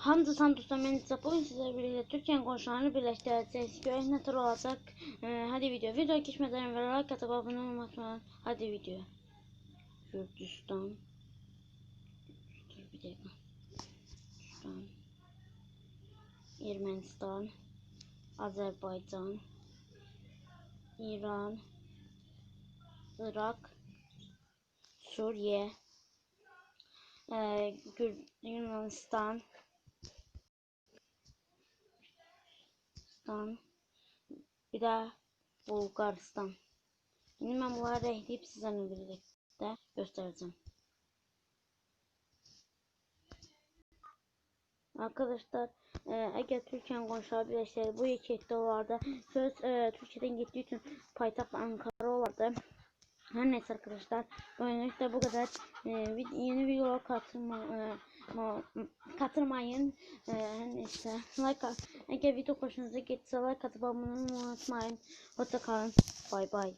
Hamza Santos'tan ben Nisa bugün sizlerle birlikte Türkçe'nin konuşanları birleştireceğiz. Ne tür olacak? Ee, hadi video. Video geçmeden evvel like atıp abone olmayı unutmayın. Hadi video. Kürdistan. Dur bir dakika. Kürdistan. Ermenistan. Azerbaycan. İran. Irak. Suriye. Ee, Yunanistan. Yunanistan. Bir de Bulgaristan. Şimdi ben bunları renkleyip sizlerle birlikte göstereceğim. Arkadaşlar e, eğer Türkiye'nin konuşabilseydi bu iki dolarda söz e, Türkiye'den gittiği için payitaht Ankara olardı. Her neyse arkadaşlar böylelikle bu kadar e, yeni videolara katılma, e, ma- katılmayın e, neyse like eğer video hoşunuza gitse like atıp abone olmayı unutmayın. Hoşça kalın. Bay bay